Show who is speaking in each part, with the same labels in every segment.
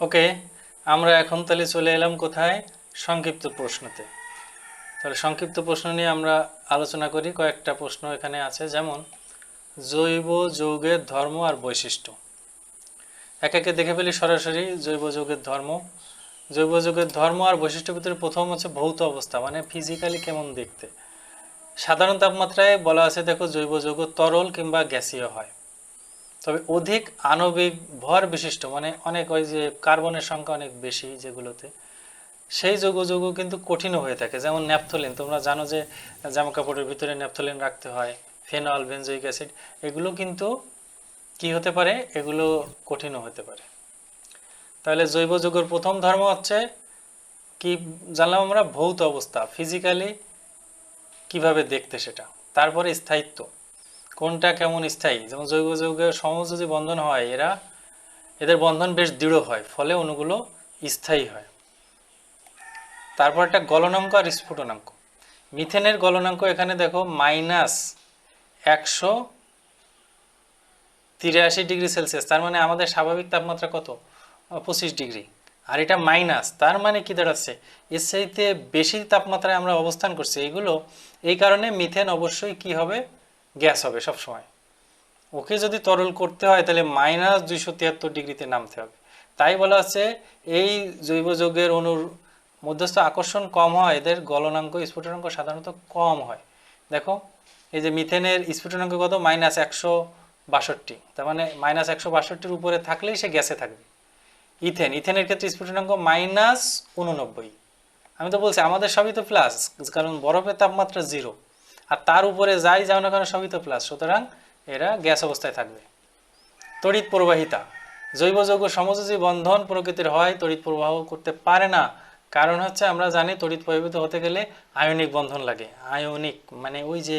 Speaker 1: ওকে, আমরা এখন তাহলে চলে এলাম কোথায়? সংক্ষিপ্ত প্রশ্নতে। তাহলে সংক্ষিপ্ত প্রশ্ন নিয়ে আমরা আলোচনা করি, কয়েকটা প্রশ্ন এখানে আছে, যেমন, জৈব যৌগের ধর্ম আর বৈশিষ্ট্য। এক একে দেখে ফেলি সরাসরি, জৈব যৌগের ধর্ম। জৈব যৌগের ধর্ম আর বৈশিষ্ট্যের ভিতরে প্রথম হচ্ছে ভৌত অবস্থা মানে ফিজিক্যালি কেমন দেখতে। সাধারণ তাপমাত্রায় বলা আছে, দেখো, জৈব যৌগ তরল কিংবা গ্যাসীয় হয়। তবে অধিক আণবিক ভর বিশিষ্ট মানে অনেক ওই যে কার্বনের সংখ্যা অনেক বেশি যেগুলোতে, সেই যৌগ যৌগ কিন্তু কঠিনও হয়ে থাকে। যেমন ন্যাপথলিন, তোমরা জানো যে জামা কাপড়ের ভিতরে ন্যাপথলিন রাখতে হয়, ফেনল বেনজোইক অ্যাসিড, এগুলো কিন্তু কি হতে পারে? এগুলো কঠিনও হতে পারে। তাহলে জৈব যৌগের প্রথম ধর্ম হচ্ছে, কি জানলাম আমরা? ভৌত অবস্থা ফিজিক্যালি কীভাবে দেখতে সেটা, তারপরে স্থায়িত্ব। কোনটা কেমন স্থায়ী? যেমন জৈব যৌগের সমযোজী বন্ধন হয়, এরা, এদের বন্ধন বেশ দৃঢ় হয়, ফলে অণুগুলো স্থায়ী হয়। তারপর একটা গলনাঙ্ক আর স্ফুটনাঙ্ক। মিথেনের গলনাঙ্ক এখানে দেখো, মাইনাস একশো তিরাশি ডিগ্রি সেলসিয়াস, তার মানে আমাদের স্বাভাবিক তাপমাত্রা কত? পঁচিশ ডিগ্রি। আর এটা মাইনাস, তার মানে কি দাঁড়াচ্ছে? এর চাইতে বেশি তাপমাত্রায় আমরা অবস্থান করছি। এইগুলো এই কারণে মিথেন অবশ্যই কি হবে? গ্যাস হবে সব সময় ওকে যদি তরল করতে হয়, তাহলে মাইনাস দুইশো তিয়াত্তর ডিগ্রিতে নামতে হবে। তাই বলা হচ্ছে, এই জৈব যৌগের অণুর মধ্যস্থ আকর্ষণ কম হয়, এদের গলনাঙ্ক, স্ফুটনাঙ্ক সাধারণত কম হয়। দেখো, এই যে মিথেনের স্ফুটনাঙ্ক কত? মাইনাস একশো বাষট্টি। তার মানে মাইনাস একশো বাষট্টির উপরে থাকলেই সে গ্যাসে থাকবে। ইথেন, ইথেনের ক্ষেত্রে স্ফুটনাঙ্ক মাইনাস উননব্বই। আমি তো বলছি, আমাদের সবই তো প্লাস কারণ বরফের তাপমাত্রা জিরো আর তার উপরে যাই যাও না কেন, সবই তো প্লাস সুতরাং এরা গ্যাস অবস্থায় থাকবে। তড়িৎ প্রবাহিতা। জৈব যৌগ সমযোজী বন্ধন প্রকৃতির হয়, তড়িৎ প্রবাহ করতে পারে না। কারণ হচ্ছে আমরা জানি তড়িৎ প্রবাহিত হতে গেলে আয়নিক বন্ধন লাগে। আয়নিক মানে ওই যে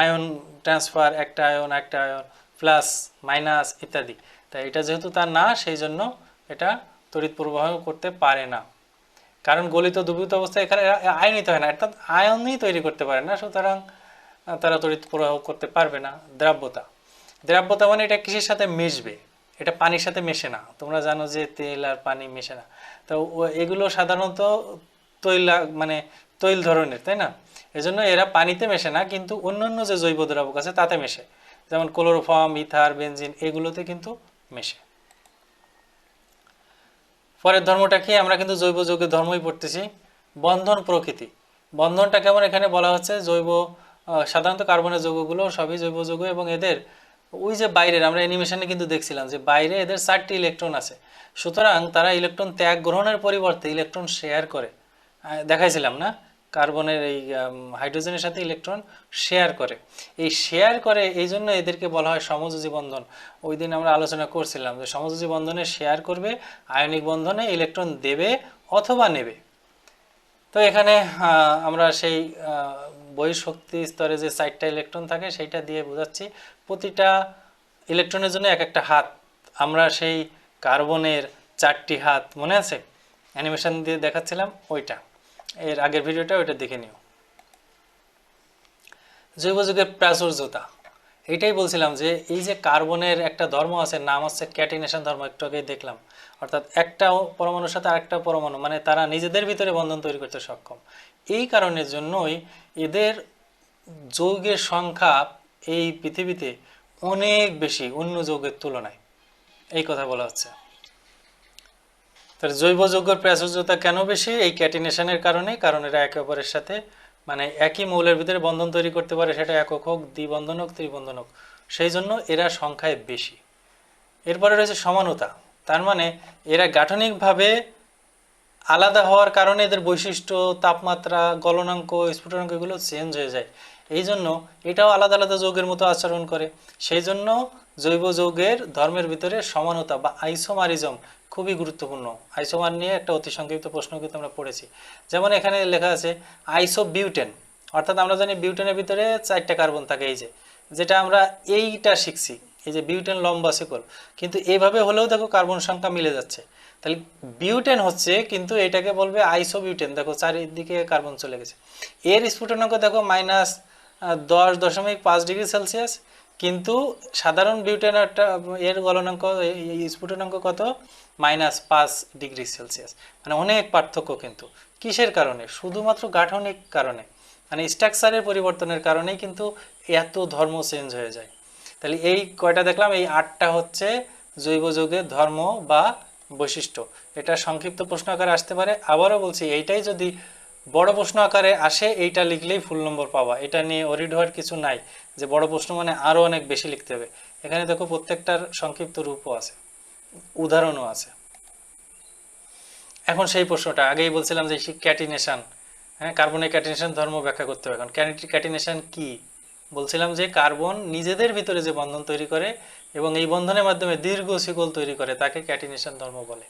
Speaker 1: আয়ন ট্রান্সফার একটা আয়ন একটা আয়ন প্লাস মাইনাস ইত্যাদি। তাই এটা যেহেতু তার না, সেই জন্য এটা তড়িৎ প্রবাহ করতে পারে না। কারণ গলিত দ্রবীভূত অবস্থায় এখানে আয়নিত হয় না, অর্থাৎ আয়নই তৈরি করতে পারে না, সুতরাং তারা তড়িৎ প্রবাহ করতে পারবে না, দ্রাব্যতা। দ্রাব্যতা মানে এটা কিসের সাথে মিশবে? এটা পানির সাথে মেশে না। তোমরা জানো যে তেল আর পানি মেশে না। তো এগুলো সাধারণত তৈলা মানে তৈল ধরনের, তাই না? এজন্য এরা পানিতে মেশে না, কিন্তু অন্যান্য যে জৈব দ্রাবক আছে তাতে মেশে। যেমন ক্লোরোফর্ম, ইথার, বেনজিন, এগুলোতে কিন্তু মেশে। পরের ধর্মটা কি আমরা কিন্তু জৈব যৌগের ধর্মই পড়তেছি। বন্ধন প্রকৃতি। বন্ধনটা কেমন? এখানে বলা হচ্ছে জৈব সাধারণত কার্বনের যৌগগুলো সবই জৈব যৌগ এবং এদের ওই যে বাইরের, আমরা অ্যানিমেশনে কিন্তু দেখছিলাম যে বাইরে এদের চারটি ইলেকট্রন আছে। সুতরাং তারা ইলেকট্রন ত্যাগ গ্রহণের পরিবর্তে ইলেকট্রন শেয়ার করে। দেখাইছিলাম না? কার্বনের এই হাইড্রোজেনের সাথে ইলেকট্রন শেয়ার করে। এই শেয়ার করে, এই জন্য এদেরকে বলা হয় সমযোজী বন্ধন। ওই দিন আমরা আলোচনা করছিলাম যে সমযোজী বন্ধনে শেয়ার করবে, আয়নিক বন্ধনে ইলেকট্রন দেবে অথবা নেবে। তো এখানে আমরা সেই বহিঃশক্তি স্তরে যে চারটা ইলেকট্রন থাকে, সেইটা দিয়ে বোঝাচ্ছি। প্রতিটা ইলেকট্রনের জন্য এক একটা হাত। আমরা সেই কার্বনের চারটি হাত, মনে আছে? অ্যানিমেশন দিয়ে দেখাচ্ছিলাম, ওইটা। এর আগের ভিডিওটা ওইটা দেখে নিও। জৈব যুগের প্রাচুর্যতা। এইটাই বলছিলাম যে এই যে কার্বনের একটা ধর্ম আছে, নাম হচ্ছে ক্যাটিনেশন ধর্ম, একটু আগেই দেখলাম। অর্থাৎ একটা পরমাণুর সাথে আরেকটা পরমাণু মানে তারা নিজেদের ভিতরে বন্ধন তৈরি করতে সক্ষম। এই কারণের জন্যই এদের যৌগের সংখ্যা এই পৃথিবীতে অনেক বেশি, অন্য যৌগের তুলনায়। এই কথা বলা হচ্ছে। তাহলে জৈব যৌগের প্রাচুর্যতা কেন বেশি? এই ক্যাটিনেশনের কারণে, কারণ এরা একে অপরের সাথে মানে একই মৌলের ভিতরে বন্ধন তৈরি করতে পারে, সেটা একক হোক, দ্বিবন্ধন হোক, ত্রিবন্ধন হোক। সেই জন্য এরা সংখ্যায় বেশি। এরপরে রয়েছে সমানতা। তার মানে এরা গাঠনিকভাবে আলাদা হওয়ার কারণে এদের বৈশিষ্ট্য, তাপমাত্রা, গলনাঙ্ক, স্ফুটনাঙ্ক এগুলো চেঞ্জ হয়ে যায়। এই জন্য এটাও আলাদা আলাদা যৌগের মতো আচরণ করে। সেই জন্য জৈব যৌগের ধর্মের ভিতরে সমানতা বা আইসোমারিজম খুবই গুরুত্বপূর্ণ। আইসোমার নিয়ে একটা অতি সংক্ষিপ্ত প্রশ্ন কিন্তু আমরা পড়েছি। যেমন এখানে লেখা আছে আইসো বিউটেন অর্থাৎ আমরা জানি বিউটেনের ভিতরে চারটা কার্বন থাকে এই যে, যেটা আমরা এইটা শিখছি, এই যে বিউটেন লম্বা শিকল। কিন্তু এইভাবে হলেও দেখো কার্বন সংখ্যা মিলে যাচ্ছে। তাহলে বিউটেন হচ্ছে কিন্তু এটাকে বলবে আইসো বিউটেন দেখো চারিদিকে কার্বন চলে গেছে। এর স্ফুটনাঙ্ক দেখো মাইনাস দশ দশমিক পাঁচ ডিগ্রি সেলসিয়াস কিন্তু সাধারণ বিউটেনটা এর গলনাঙ্ক স্ফুটনাঙ্ক কত? মাইনাস পাঁচ ডিগ্রি সেলসিয়াস। মানে অনেক পার্থক্য কিন্তু। কিসের কারণে? শুধুমাত্র গাঠনিক কারণে। মানে স্ট্রাকচারের পরিবর্তনের কারণেই কিন্তু এত ধর্ম চেঞ্জ হয়ে যায়। তাহলে এই কয়টা দেখলাম? এই আটটা হচ্ছে জৈব যৌগের ধর্ম বা বৈশিষ্ট্য। এটা সংক্ষিপ্ত প্রশ্ন আকারে আসতে পারে। আবারও বলছি, এইটাই যদি বড় প্রশ্ন আকারে আসে, এইটা লিখলেই ফুল নম্বর পাবা এটা নিয়ে অরিড হওয়ার কিছু নাই, যে বড় প্রশ্ন মানে আরও অনেক বেশি লিখতে হবে। এখানে দেখো প্রত্যেকটার সংক্ষিপ্ত রূপও আছে, উদাহরণও আছে। এখন সেই প্রশ্নটা, আগেই বলছিলাম যে ক্যাটিনেশন হ্যাঁ কার্বনের ক্যাটিনেশন ধর্ম ব্যাখ্যা করতে হবে এখন। ক্যাটিনেশন কি? বলছিলাম যে কার্বন নিজেদের ভিতরে যে বন্ধন তৈরি করে এবং এই বন্ধনের মাধ্যমে দীর্ঘ শিকল তৈরি করে, তাকে ক্যাটিনেশন ধর্ম বলে।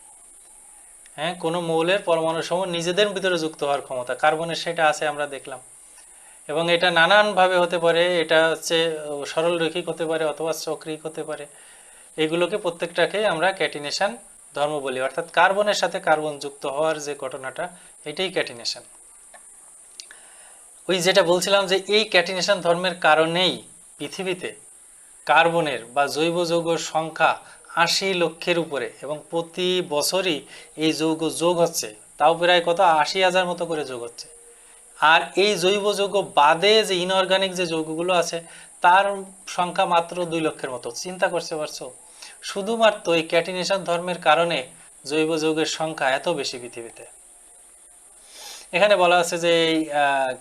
Speaker 1: হ্যাঁ কোনো মৌলের পরমাণু সমূহ নিজেদের ভিতরে যুক্ত হওয়ার ক্ষমতা, কার্বনের সেটা আছে আমরা দেখলাম। এবং এটা নানানভাবে হতে পারে, এটা হচ্ছে সরল রৈখিক হতে পারে অথবা চক্রিক হতে পারে। এগুলোকে প্রত্যেকটাকে আমরা ক্যাটিনেশন ধর্ম বলি। অর্থাৎ কার্বনের সাথে কার্বন যুক্ত হওয়ার যে ঘটনাটা, এটাই ক্যাটিনেশন। ওই যেটা বলছিলাম যে এই ক্যাটিনেশন ধর্মের কারণেই পৃথিবীতে কার্বনের বা জৈব যৌগর সংখ্যা আশি লক্ষের উপরে এবং প্রতি বছরই এই যৌগ যোগ হচ্ছে। তাও প্রায় কত? আশি হাজার মতো করে যোগ হচ্ছে। আর এই জৈব যৌগ বাদে যে ইনঅর্গানিক যে যৌগগুলো আছে, তার সংখ্যা মাত্র দুই লক্ষের মতো। চিন্তা করতে পারছ? শুধুমাত্র এই ক্যাটিনেশন ধর্মের কারণে জৈব যৌগের সংখ্যা এত বেশি পৃথিবীতে। এখানে বলা আছে যে এই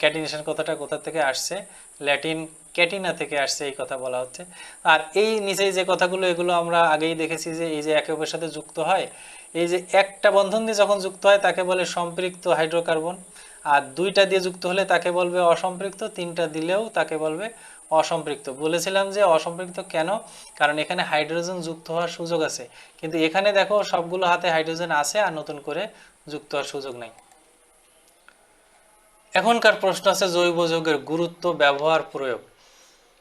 Speaker 1: ক্যাটিনেশন কথাটা কোথা থেকে আসছে? ল্যাটিন ক্যাটিনা থেকে আসছে এই কথা বলা হচ্ছে। আর এই নিচে যে কথাগুলো, এগুলো আমরা আগেই দেখেছি যে এই যে একে অপরের সাথে যুক্ত হয়, এই যে একটা বন্ধন দিয়ে যখন যুক্ত হয়, তাকে বলে সম্পৃক্ত হাইড্রোকার্বন। আর দুইটা দিয়ে যুক্ত হলে তাকে বলবে অসম্পৃক্ত, তিনটা দিলেও তাকে বলবে অসম্পৃক্ত। বলেছিলাম যে অসম্পৃক্ত কেন? কারণ এখানে হাইড্রোজেন যুক্ত হওয়ার সুযোগ আছে। কিন্তু এখানে দেখো সবগুলো হাতে হাইড্রোজেন আছে আর নতুন করে যুক্ত হওয়ার সুযোগ নাই। এখনকার প্রশ্ন আছে জৈব যৌগের গুরুত্ব, ব্যবহার, প্রয়োগ।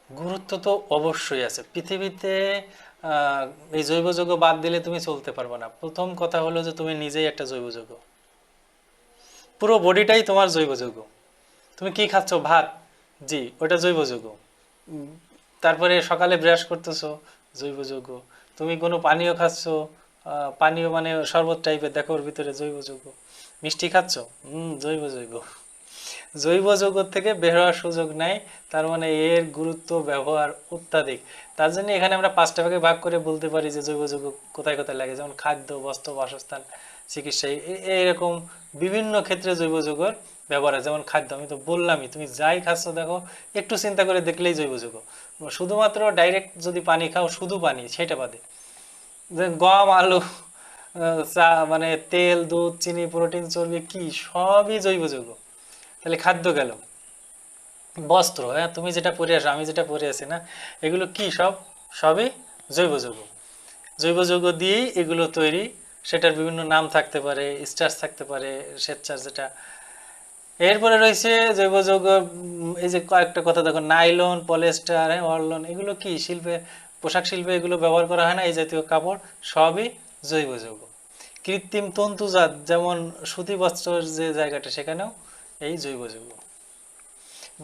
Speaker 1: গুরুত্ব তো অবশ্যই আছে। পৃথিবীতে এই জৈব যৌগ বাদ দিলে তুমি চলতে পারবে না। প্রথম কথা হলো যে তুমি নিজেই একটা জৈব যৌগ। পুরো বডিটাই তোমার জৈব যৌগ। তুমি কি খাচ্ছ? ভাত? জি, ওটা জৈব যৌগ। তারপরে সকালে ব্রাশ করতেছো, জৈব যৌগ। তুমি কোনো পানীয় খাচ্ছ? পানীয় মানে শরবত টাইপের দেখো ওর ভিতরে জৈব যৌগ। মিষ্টি খাচ্ছ? হুম, জৈব যৌগ। জৈব যৌগ থেকে বের হওয়ার সুযোগ নাই, তার মানে এর গুরুত্ব, ব্যবহার অত্যাধিক। তার জন্য এখানে আমরা পাঁচটা ভাগে ভাগ করে বলতে পারি যে জৈব যৌগ কোথায় কোথায় লাগে, যেমন খাদ্য, বস্ত্র, বাসস্থান, চিকিৎসা এইরকম বিভিন্ন ক্ষেত্রে জৈব যৌগের ব্যবহার আছে যেমন খাদ্য, আমি তো বললামই, তুমি যাই খাচ্ছ দেখো, একটু চিন্তা করে দেখলেই জৈব যৌগ শুধুমাত্র ডাইরেক্ট যদি পানি খাও, শুধু পানি, সেটা বাদে। গম, আলু চা মানে তেল, দুধ, চিনি, প্রোটিন, চর্বি, কি সবই জৈব যৌগ তাহলে খাদ্য গেল। বস্ত্র হ্যাঁ তুমি যেটা পরে আসো, আমি যেটা পরে আছি না, এগুলো কি সব? সবই জৈব যৌগ। জৈব যৌগ দিয়েই এগুলো তৈরি, সেটার বিভিন্ন নাম থাকতে পারে স্টার্চ থাকতে পারে, স্বেচ্ছার যেটা। এরপরে রয়েছে জৈব যৌগ, এই যে কয়েকটা কথা, দেখো, নাইলন, পলিয়েস্টার হ্যাঁ অর্লন এগুলো কি? শিল্পে, পোশাক শিল্পে এগুলো ব্যবহার করা হয় না, এই জাতীয় কাপড়, সবই জৈব যৌগ। কৃত্রিম তন্তুজাত যেমন সুতি বস্ত্রের যে জায়গাটা, সেখানেও এই জৈব যৌগ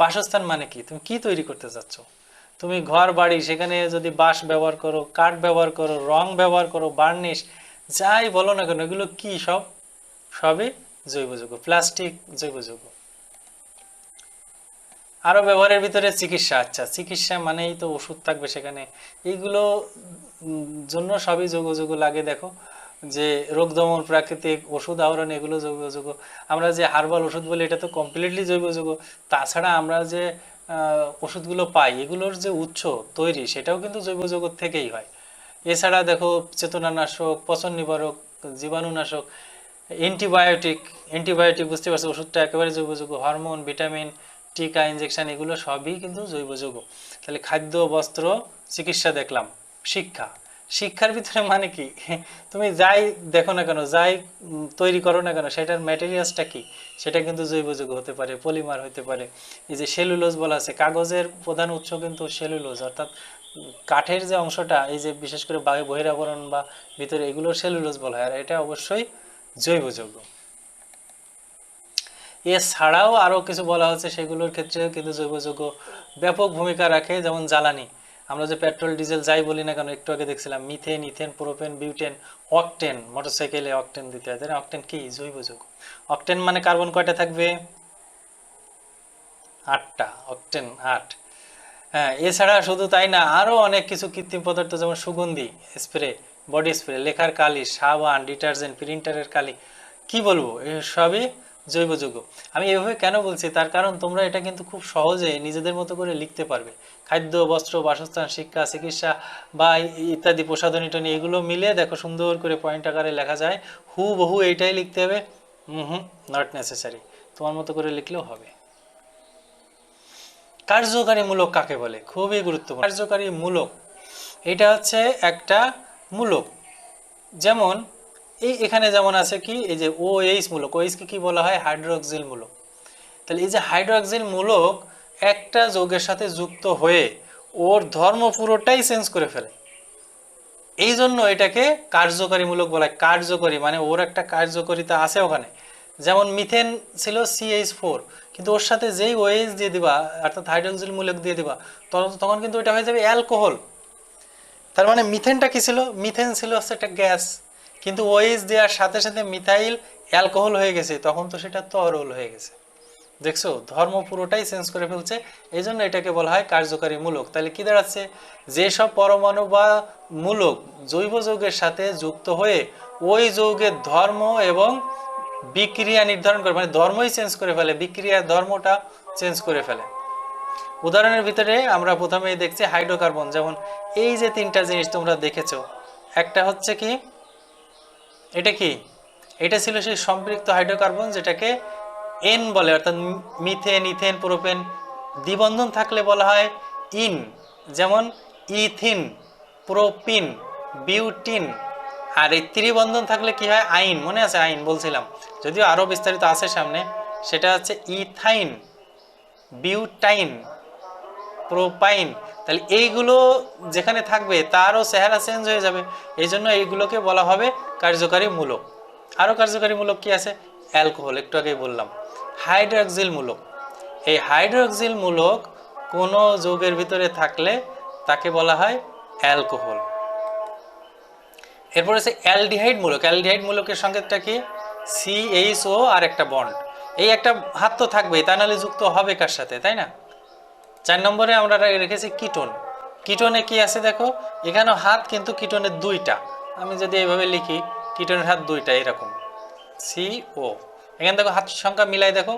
Speaker 1: বাসস্থান মানে কি? তুমি কি তৈরি করতে চাচ্ছ? তুমি ঘর, বাড়ি, সেখানে যদি বাঁশ ব্যবহার করো, কাঠ ব্যবহার করো, রং ব্যবহার করো, বার্নিশ, যাই বলো না কেন, এগুলো কি সব? সবই জৈব যৌগ প্লাস্টিক জৈব যৌগ আরও ব্যবহারের ভিতরে চিকিৎসা আচ্ছা চিকিৎসা মানেই তো ওষুধ থাকবে সেখানে। এইগুলো জন্য সবই যোগ যোগ লাগে, দেখো। যে রোগ দমন প্রাকৃতিক ওষুধ আহরণ এগুলো জৈব যৌগ। আমরা যে হার্বাল ওষুধ বলি, এটা তো কমপ্লিটলি জৈব যৌগ। তাছাড়া আমরা যে ওষুধগুলো পাই, এগুলোর যে উৎস তৈরি, সেটাও কিন্তু জৈব যৌগ থেকেই হয়। এছাড়া দেখো, চেতনানাশক, পচন নিবারক, জীবাণুনাশক অ্যান্টিবায়োটিক অ্যান্টিবায়োটিক বুঝতে পারছ, ওষুধটা একেবারে জৈব যৌগ। হরমোন, ভিটামিন, টিকা ইঞ্জেকশন এগুলো সবই কিন্তু জৈব যৌগ। তাহলে খাদ্য, বস্ত্র, চিকিৎসা দেখলাম, শিক্ষা। শিক্ষার ভিতরে মানে কি? তুমি যাই দেখো না কেন, যাই তৈরি করো না কেন, সেটার ম্যাটেরিয়ালসটা কি? সেটা কিন্তু জৈব যৌগ হতে পারে, পলিমার হতে পারে। এই যে সেলুলোজ বলা আছে, কাগজের প্রধান উৎস কিন্তু সেলুলোজ অর্থাৎ কাঠের যে অংশটা, এই যে বিশেষ করে বায়ু বহিরাবরণ বা ভিতরে এগুলো সেলুলোজ বলা হয়, আর এটা অবশ্যই জৈব যৌগ এছাড়াও আরও কিছু বলা হচ্ছে, সেগুলোর ক্ষেত্রেও কিন্তু জৈব যৌগ ব্যাপক ভূমিকা রাখে, যেমন জ্বালানি। আমরা যে পেট্রোল, ডিজেল যাই বলি না কেন, একটু আগে দেখছিলাম, methane, ethane, propane, butane, octane, মোটরসাইকেলে অকটেন দিতে হয়। অকটেন কি? জৈব যৌগ। অকটেন মানে কার্বন কয়টা থাকবে? আটটা, অকটেন আট। হ্যাঁ এছাড়া শুধু তাই না আরও অনেক কিছু কৃত্রিম পদার্থ, যেমন সুগন্ধি, স্প্রে, বডি স্প্রে, লেখার কালি, সাবান, ডিটারজেন্ট, প্রিন্টারের কালি, কি বলব সবই জৈব যৌগ। আমি এভাবে কেন বলছি? তার কারণ তোমরা এটা কিন্তু খুব সহজে নিজেদের মতো করে লিখতে পারবে। খাদ্য, বস্ত্র, বাসস্থান, শিক্ষা, চিকিৎসা বা ইত্যাদি প্রসাধনী টনি এগুলো মিলে দেখো সুন্দর করে পয়েন্ট আকারে লেখা যায়। হু বহু এইটাই লিখতে হবে। হুম নট নেসেসারি তোমার মতো করে লিখলেও হবে। কার্যকারী মূলক কাকে বলে? খুবই গুরুত্বপূর্ণ। কার্যকারী মূলক এটা হচ্ছে একটা মূলক। যেমন, এই এখানে যেমন আছে কি, এই যে ও এইচ মূলক ওএইচকে কি বলা হয়? হাইড্রোক্সিল মূলক। তাহলে এই যে হাইড্রোক্সিল মূলক একটা যৌগের সাথে যুক্ত হয়ে ওর ধর্ম পুরোটাই চেঞ্জ করে ফেলে। এই জন্য এটাকে কার্যকারী মূলক বলা হয় কার্যকরী মানে ওর একটা কার্যকারিতা আছে ওখানে। যেমন মিথেন ছিল সিএইচ ফোর কিন্তু ওর সাথে যেই ওএইচ দিয়ে দিবা, অর্থাৎ হাইড্রোক্সিল মূলক দিয়ে দিবা, তখন কিন্তু এটা হয়ে যাবে অ্যালকোহল তার মানে মিথেনটা কি ছিল? মিথেন ছিল হচ্ছে একটা গ্যাস কিন্তু ওএইচ দেওয়ার সাথে সাথে মিথাইল অ্যালকোহল হয়ে গেছে, তখন তো সেটা তরল হয়ে গেছে। দেখছ, ধর্ম পুরোটাই চেঞ্জ করে ফেলছে এই জন্য এটাকে বলা হয় কার্যকারী মূলক। তাহলে কি দাঁড়াচ্ছে? যেসব পরমাণু বা মূলক জৈব যৌগের সাথে যুক্ত হয়ে ওই যৌগের ধর্ম এবং বিক্রিয়া নির্ধারণ করে মানে ধর্মই চেঞ্জ করে ফেলে, বিক্রিয়ার ধর্মটা চেঞ্জ করে ফেলে। উদাহরণের ভিতরে আমরা প্রথমেই দেখছি হাইড্রোকার্বন, যেমন এই যে তিনটা জিনিস তোমরা দেখেছ, একটা হচ্ছে কি, এটা কি? এটা ছিল সেই সম্পৃক্ত হাইড্রোকার্বন যেটাকে এন বলে, অর্থাৎ মিথেন, ইথেন, প্রোপেন, দ্বিবন্ধন থাকলে বলা হয় ইন। যেমন ইথিন, প্রোপিন, বিউটিন। আর এই ত্রিবন্ধন থাকলে কি হয়? আইন। মনে আছে আইন? বলছিলাম। যদিও আরও বিস্তারিত আছে সামনে। সেটা হচ্ছে ইথাইন, বিউটাইন, প্রোপাইন। তাহলে এইগুলো যেখানে থাকবে, তারও চেহারা চেঞ্জ হয়ে যাবে। এই জন্য এইগুলোকে বলা হবে কার্যকারী মূলক। আরও কার্যকারী মূলক কি আছে? অ্যালকোহল। একটু আগেই বললাম। হাইড্রোক্সিল মূলক এই হাইড্রোক্সিল মূলক কোনো যৌগের ভিতরে থাকলে তাকে বলা হয় অ্যালকোহল। এরপর আছে অ্যালডিহাইড মূলক অ্যালডিহাইড মূলকের সংকেতটা কি সিএইচও আর একটা বন্ড। এই একটা হাত তো থাকবেই, তা নাহলে যুক্ত হবে কার সাথে, তাই না? চার নম্বরে আমরা রেখেছি কিটোন। কিটোনে কি আছে দেখো? এখানেও হাত কিন্তু কিটোনের দুইটা। আমি যদি এইভাবে লিখি, কিটোনের হাত দুইটা, এরকম। C O. এখানে দেখো হাত সংখ্যা মিলাই দেখো।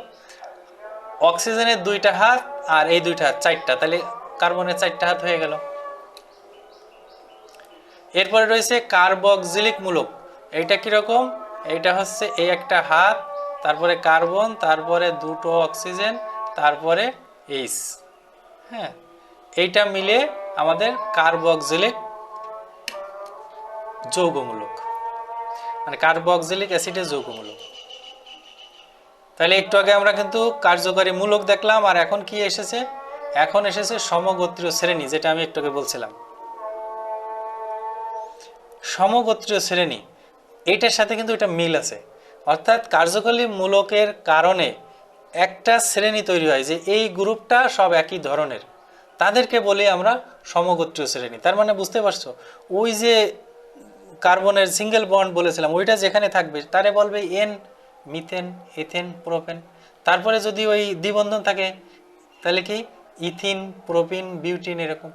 Speaker 1: অক্সিজেনের দুইটা হাত আর এই দুইটা হাত, চারটা। তাহলে কার্বনের চারটা হাত হয়ে গেল। এরপরে রয়েছে কার্বক্সিলিক মূলক। এইটা কীরকম? এইটা হচ্ছে এই একটা হাত, তারপরে কার্বন, তারপরে দুটো অক্সিজেন, তারপরে এইচ। হ্যাঁ এইটা মিলে আমাদের কার্বক্সিলিক যৌগমূলক। মানে কার্বক্সিলিক অ্যাসিডের যৌগমূলক। তাহলে একটু আগে আমরা কিন্তু কার্যকরী মূলক দেখলাম আর এখন কি এসেছে? এখন এসেছে সমগোত্রীয় শ্রেণি, যেটা আমি একটু আগে বলছিলাম। সমগোত্রীয় শ্রেণি, এটার সাথে কিন্তু এটা মিল আছে। অর্থাৎ কার্যকরী মূলকের কারণে একটা শ্রেণি তৈরি হয় যে এই গ্রুপটা সব একই ধরনের। তাদেরকে বলি আমরা সমগোত্রীয় শ্রেণি। তার মানে বুঝতে পারছ? ওই যে কার্বনের সিঙ্গেল বন্ড বলেছিলাম, ওইটা যেখানে থাকবে, তারে বলবে এন মিথেন, ইথেন, প্রোপেন। তারপরে যদি ওই দ্বিবন্ধন থাকে, তাহলে কি? ইথিন, প্রোপিন, বিউটিন এরকম।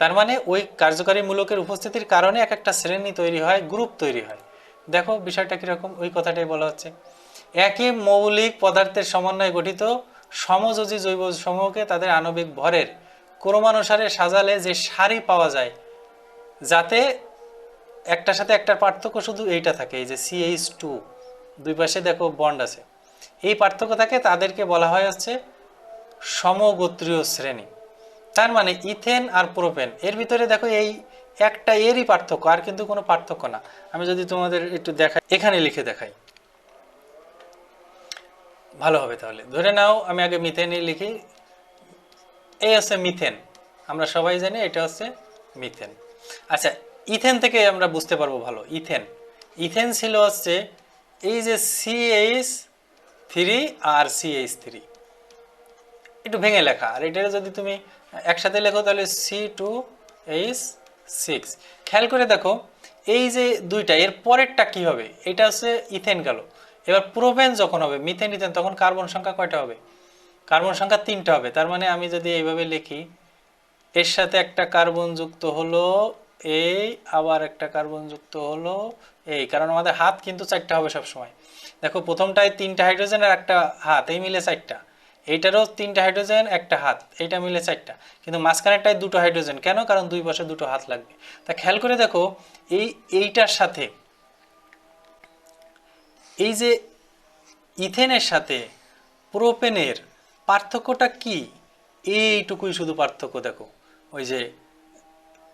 Speaker 1: তার মানে ওই কার্যকারী মূলকের উপস্থিতির কারণে এক একটা শ্রেণি তৈরি হয়, গ্রুপ তৈরি হয়। দেখো বিষয়টা কীরকম, ওই কথাটাই বলা হচ্ছে। একই মৌলিক পদার্থের সমন্বয়ে গঠিত সমযোজী জৈব সমূহকে তাদের আণবিক ভরের ক্রমানুসারে সাজালে যে সারি পাওয়া যায়, যাতে একটার সাথে একটার পার্থক্য শুধু এইটা থাকে, এই যে সিএইচ টু দুই পাশে দেখো বন্ড আছে। এই পার্থক্য থাকে তাদেরকে বলা হয় হচ্ছে সমগোত্রীয় শ্রেণি। তার মানে ইথেন আর প্রোপেন। এর ভিতরে দেখো এই একটা এরই পার্থক্য, আর কিন্তু কোনো পার্থক্য না। আমি যদি তোমাদের একটু দেখাই, এখানে লিখে দেখাই। ভালো হবে তাহলে। ধরে নাও, আমি আগে মিথেনই লিখি। এই হচ্ছে মিথেন আমরা সবাই জানি এটা হচ্ছে মিথেন আচ্ছা ইথেন থেকে আমরা বুঝতে পারব ভালো। ইথেন। ইথেন ছিল হচ্ছে এই যে সিএইচ থ্রি আর সিএইচ থ্রি একটু ভেঙে লেখা। আর এটা যদি তুমি একসাথে লেখো, তাহলে সি টু এইচ সিক্স খেয়াল করে দেখো, এই যে দুইটা, এর পরেরটা কি হবে? এটা হচ্ছে ইথেন গেল। এবার প্রোভেন যখন হবে, মিথেন ইথেন, তখন কার্বন সংখ্যা কয়টা হবে? কার্বন সংখ্যা তিনটা হবে। তার মানে আমি যদি এইভাবে লিখি, এর সাথে একটা কার্বন যুক্ত হলো এই আবার একটা কার্বন যুক্ত হলো এই কারণ আমাদের হাত কিন্তু চারটা হবে সব সময় দেখো, প্রথমটায় তিনটা হাইড্রোজেন আর একটা হাত, এই মিলে চারটা। এইটারও তিনটা হাইড্রোজেন একটা হাত, এইটা মিলে চারটা। কিন্তু মাঝখানেরটায় দুটো হাইড্রোজেন কেন? কারণ দুই পাশে দুটো হাত লাগবে। তা খেয়াল করে দেখো, এই, এইটার সাথে, এই যে ইথেনের সাথে প্রোপেনের পার্থক্যটা কি? এইটুকুই শুধু পার্থক্য দেখো। ওই যে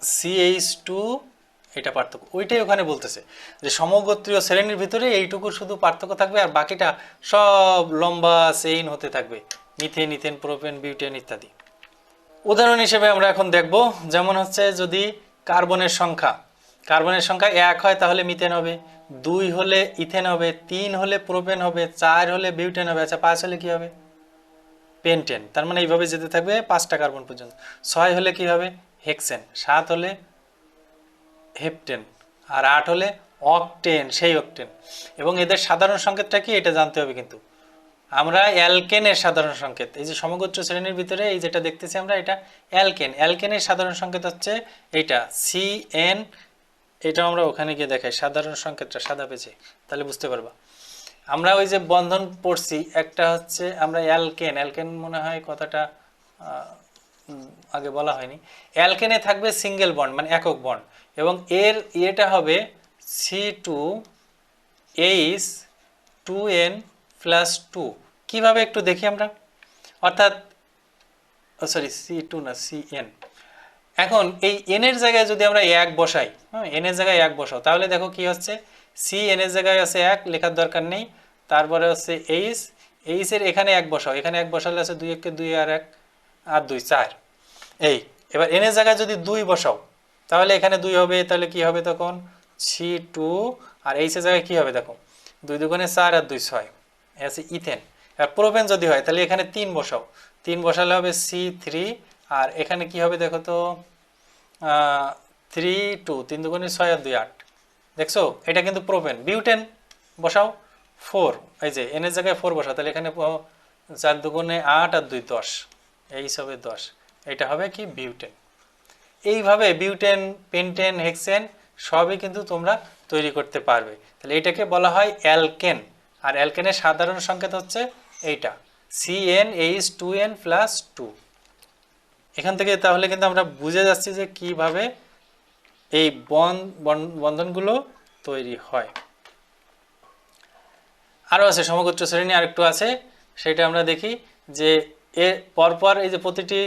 Speaker 1: সিএইচ টু এটা পার্থক্য। ওইটাই ওখানে বলতেছে যে সমগোত্রীয় শ্রেণির ভিতরে এইটুকু শুধু পার্থক্য থাকবে আর বাকিটা সব লম্বা চেইন হতে থাকবে। মিথেন, ইথেন, প্রোপেন, বিউটেন ইত্যাদি। উদাহরণ হিসেবে আমরা এখন দেখব, যেমন হচ্ছে যদি কার্বনের সংখ্যা কার্বনের সংখ্যা এক হয় তাহলে মিথেন হবে, দুই হলে ইথেন হবে, তিন হলে প্রোপেন হবে, চার হলে বিউটেন হবে আচ্ছা পাঁচ হলে কি হবে? পেন্টেন। তার মানে এইভাবে যেতে থাকবে পাঁচটা কার্বন পর্যন্ত। ছয় হলে কি হবে? হেক্সেন সাত হলে হেপটেন আর আট হলে অকটেন সেই অকটেন এবং এদের সাধারণ সংকেতটা কি? এটা জানতে হবে কিন্তু। আমরা অ্যালকেনের সাধারণ সংকেত, এই যে সমগোত্র শ্রেণির ভিতরে এই যেটা দেখতেছি আমরা, এটা অ্যালকেন অ্যালকেনের সাধারণ সংকেত হচ্ছে এইটা সি এন এটা আমরা ওখানে গিয়ে দেখাই, সাধারণ সংকেতটা, সাদা পেজে তাহলে বুঝতে পারবা। আমরা ওই যে বন্ধন পড়ছি, একটা হচ্ছে আমরা অ্যালকেন অ্যালকেন মনে হয় কথাটা আগে বলা হয়নি। অ্যালকেনে থাকবে সিঙ্গেল বন্ড মানে একক বন্ড। এবং এর ইয়েটা হবে C two H two N plus two. কীভাবে একটু দেখি আমরা? অর্থাৎ সরি, সি টু না, সি এন। এখন এই এনের জায়গায় যদি আমরা এক বসাই হ্যাঁ এনের জায়গায় এক বসাও, তাহলে দেখো কি হচ্ছে? সি এনের জায়গায় আছে এক, লেখার দরকার নেই। তারপরে হচ্ছে এইচ এইচ এর এখানে এক বসাও। এখানে এক বসালে আছে দুই একে দুই আর এক। আর দুই, চার। এই, এবার এন এর জায়গায় যদি দুই বসাও, তাহলে এখানে দুই হবে, তাহলে কি হবে তখন? সি টু আর এইচ এর জায়গায় কি হবে দেখো? দুই দুগুণে চার আর দুই ছয় আছে ইথেন আর প্রোপেন যদি হয়, তাহলে এখানে তিন বসাও। তিন বসালে হবে সি থ্রি আর এখানে কি হবে দেখো তো? থ্রি টু তিন দুগুণে ছয় আর দুই, আট। দেখছ? এটা কিন্তু প্রোপেন বিউটেন বসাও ফোর এই যে এনের জায়গায় ফোর বসাও, তাহলে এখানে চার দুগুণে আট আর দুই দশ। এই হিসাবে দশ। এটা হবে কি বিউটেন। এইভাবে বিউটেন, পেন্টেন, হেক্সেন সবই কিন্তু তোমরা তৈরি করতে পারবে। তাহলে এটাকে বলা হয় অ্যালকেন। আর অ্যালকেনের সাধারণ সংকেত হচ্ছে এইটা। C N H two N plus two এখান থেকে তাহলে কিন্তু আমরা বুঝে যাচ্ছি যে কীভাবে এই বন বন- বন্ধনগুলো তৈরি হয়। আরও আছে সমগোত্র শ্রেণি, আরেকটু আছে। সেটা আমরা দেখি যে এর পরপর এই যে প্রতিটি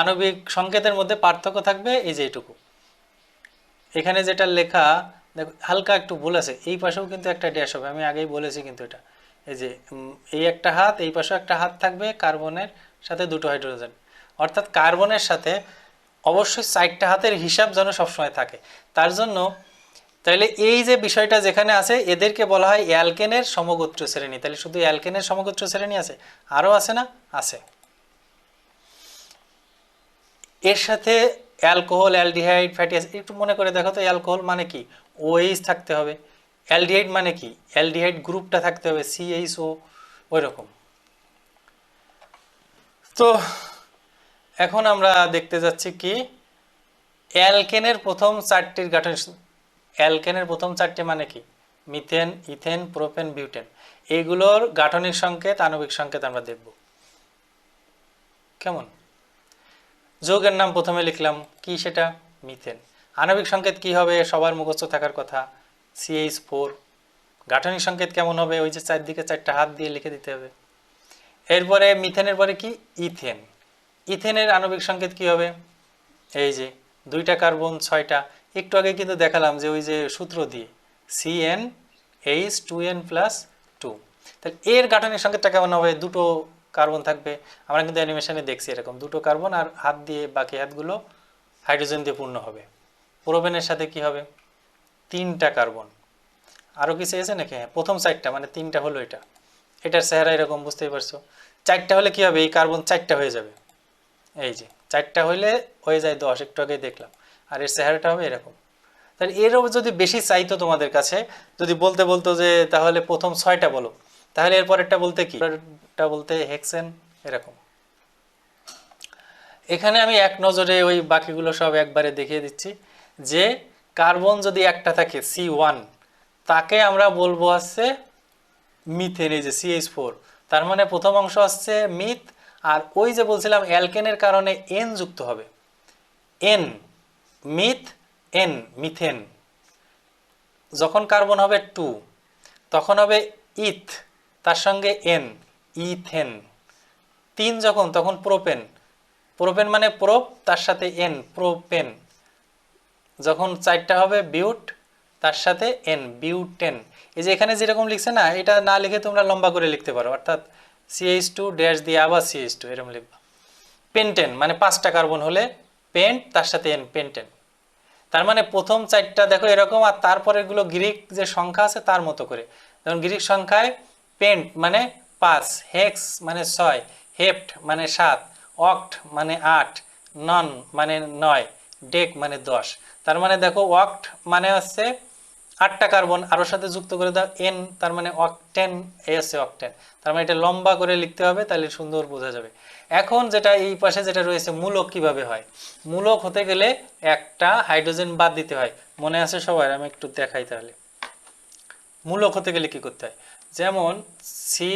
Speaker 1: আণবিক সংকেতের মধ্যে পার্থক্য থাকবে, এই যে এইটুকু এখানে যেটা লেখা, দেখো, হালকা একটু ভুল আছে, এই পাশেও কিন্তু একটা ড্যাশ হবে, আমি আগেই বলেছি কিন্তু এটা। এই যে এই একটা হাত, এই পাশেও একটা হাত থাকবে, কার্বনের সাথে দুটো হাইড্রোজেন। অর্থাৎ কার্বনের সাথে অবশ্যই চারটা হাতের হিসাব যেন সবসময় থাকে। তার জন্য তাহলে এই যে বিষয়টা যেখানে আছে, এদেরকে বলা হয় অ্যালকেনের সমগোত্র শ্রেণি। তাহলে শুধু অ্যালকেনের সমগোত্র শ্রেণি আছে? আরও আছে না? আছে। এর সাথে অ্যালকোহল, অ্যালডিহাইড, ফ্যাটি অ্যাসিড, একটু মনে করে দেখো তো, অ্যালকোহল মানে কি? ওএইচ থাকতে হবে। অ্যালডিহাইড মানে কি? অ্যালডিহাইড গ্রুপটা থাকতে হবে সিএইচ ও ওই রকম তো এখন আমরা দেখতে যাচ্ছি কি? অ্যালকেনের প্রথম চারটির গাঠন অ্যালকেনের প্রথম চারটি মানে কি? Methane, ethane, propane, butane. এগুলোর গাঠনিক সংকেত, আণবিক সংকেত আমরা দেখব। কেমন? যৌগের নাম প্রথমে লিখলাম কি সেটা? মিথেন। আণবিক সংকেত কি হবে? সবার মুখস্থ থাকার কথা। সিএইচ ফোর গাঠনিক সংকেত কেমন হবে? ওই যে চারদিকে চারটা হাত দিয়ে লিখে দিতে হবে। এরপরে মিথেনের পরে কি? ইথেন। ইথেনের আণবিক সংকেত কি হবে? এই যে, দুইটা কার্বন, ছয়টা। একটু আগে কিন্তু দেখালাম যে ওই যে সূত্র দিয়ে C N H two N plus two তাহলে এর গাঠনিক সংকেতটা কেমন হবে? দুটো কার্বন থাকবে। আমরা কিন্তু অ্যানিমেশনে দেখছি এরকম। দুটো কার্বন আর হাত দিয়ে বাকি হাতগুলো হাইড্রোজেন দিয়ে পূর্ণ হবে। প্রোবেনের সাথে কি হবে? তিনটা কার্বন আরও কিছু এসে নাকি? হ্যাঁ প্রথম চারটা মানে তিনটা হলো এটা। এটার চেহারা এরকম, বুঝতেই পারছ? চারটা হলে কি হবে? এই কার্বন চারটা হয়ে যাবে। এই যে, চারটা হইলে হয়ে যায় দশ, একটু আগে দেখলাম। আর এর চেহারাটা হবে এরকম। তাহলে এরও যদি বেশি চাইতো তোমাদের কাছে, যদি বলতে বলতো যে তাহলে প্রথম ছয়টা বলো, তাহলে এর পরেরটা বলতে কি? পরেরটা বলতে হেক্সেন এরকম। এখানে আমি এক নজরে ওই বাকিগুলো সব একবারে দেখিয়ে দিচ্ছি। যে কার্বন যদি একটা থাকে সি ওয়ান তাকে আমরা বলব হচ্ছে মিথেন এই যে সিএইচ ফোর তার মানে প্রথম অংশ হচ্ছে মিথ আর ওই যে বলছিলাম অ্যালকেনের কারণে এন যুক্ত হবে। এন মিথ এন মিথেন যখন কার্বন হবে টু তখন হবে ইথ তার সঙ্গে এন ইথেন। তিন যখন, তখন প্রোপেন। প্রোপেন মানে প্রোপ, তার সাথে এন, প্রোপেন। যখন চারটা হবে, বিউট, তার সাথে এন, বিউটেন। এই যে এখানে যেরকম লিখছে না, এটা না লিখে তোমরা লম্বা করে লিখতে পারো। অর্থাৎ সিএইচ টু ড্যাশ দিয়ে আবার সিএইচ টু এরকম লিখবা। পেন্টেন মানে পাঁচটা কার্বন হলে পেন্ট, তার সাথে এন, পেন্টেন। তার মানে প্রথম চারটা দেখো এরকম, আর তারপরেরগুলো গ্রিক যে সংখ্যা আছে, তার মতো করে। যেমন গ্রিক সংখ্যায় পেন্ট মানে পাঁচ হেক্স মানে ছয় হেপ্ট মানে সাত অক্ট মানে আট নন মানে নয় ডেক মানে দশ। তার মানে দেখো অক্ট মানে হচ্ছে আটটা কার্বন আরোর সাথে যুক্ত করে দাও এন তার মানে অকটেন এ আছে অকটেন তার মানে এটা লম্বা করে লিখতে হবে, তাহলে সুন্দর বোঝা যাবে। এখন যেটা এই পাশে যেটা রয়েছে, মূলক কীভাবে হয়? মূলক হতে গেলে একটা হাইড্রোজেন বাদ দিতে হয়। মনে আছে সবাই আমি একটু দেখাই তাহলে। মূলক হতে গেলে কি করতে হয়? যেমন সি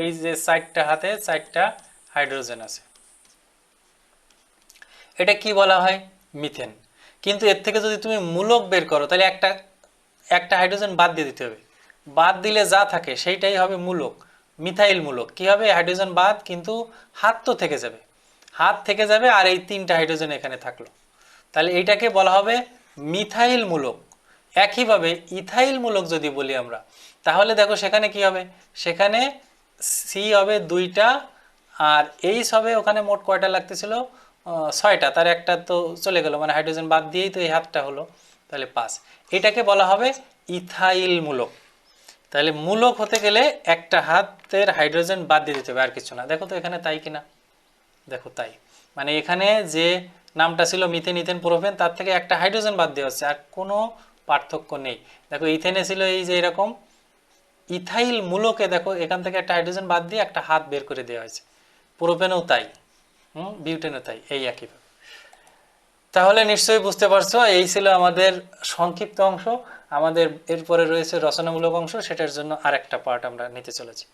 Speaker 1: এই যে চারটা হাতে চারটা হাইড্রোজেন আছে। এটা কি বলা হয়? মিথেন কিন্তু এর থেকে যদি তুমি মূলক বের করো, তাহলে একটা একটা হাইড্রোজেন বাদ দিয়ে দিতে হবে। বাদ দিলে যা থাকে, সেইটাই হবে মূলক। মিথাইল মূলক। কি হবে? হাইড্রোজেন বাদ, কিন্তু হাত তো থেকে যাবে। হাত থেকে যাবে, আর এই তিনটা হাইড্রোজেন এখানে থাকল। তাহলে এইটাকে বলা হবে মিথাইল মূলক। একইভাবে ইথাইল মূলক যদি বলি আমরা, তাহলে দেখো সেখানে কি হবে? সেখানে সি হবে দুইটা, আর এইচ হবে ওখানে মোট কয়টা লাগতেছিল? ছয়টা। তার একটা তো চলে গেল মানে হাইড্রোজেন বাদ দিয়েই তো এই হাতটা হলো। তাহলে পাঁচ। এটাকে বলা হবে ইথাইল মূলক তাহলে মূলক হতে গেলে একটা হাতের হাইড্রোজেন বাদ দিয়ে দিতে হবে, আর কিছু না। দেখো তো এখানে তাই কিনা। দেখো তাই। মানে এখানে যে নামটা ছিল মিথেন, ইথেন, প্রোপেন, তার থেকে একটা হাইড্রোজেন বাদ দেওয়া হচ্ছে, আর কোনো পার্থক্য নেই। দেখো ইথেনে ছিল এই যে এরকম ইথাইল মূলকে দেখো, এখান থেকে একটা হাইড্রোজেন বাদ দিয়ে একটা হাত বের করে দেওয়া হয়েছে। প্রোপেনও তাই, হুম? বিউটেনও তাই, এই একইভাবে তাহলে নিশ্চয়ই বুঝতে পারছ, এই ছিল আমাদের সংক্ষিপ্ত অংশ। আমাদের এরপরে রয়েছে রচনামূলক অংশ, সেটার জন্য আরেকটা পার্ট আমরা নিতে চলেছি।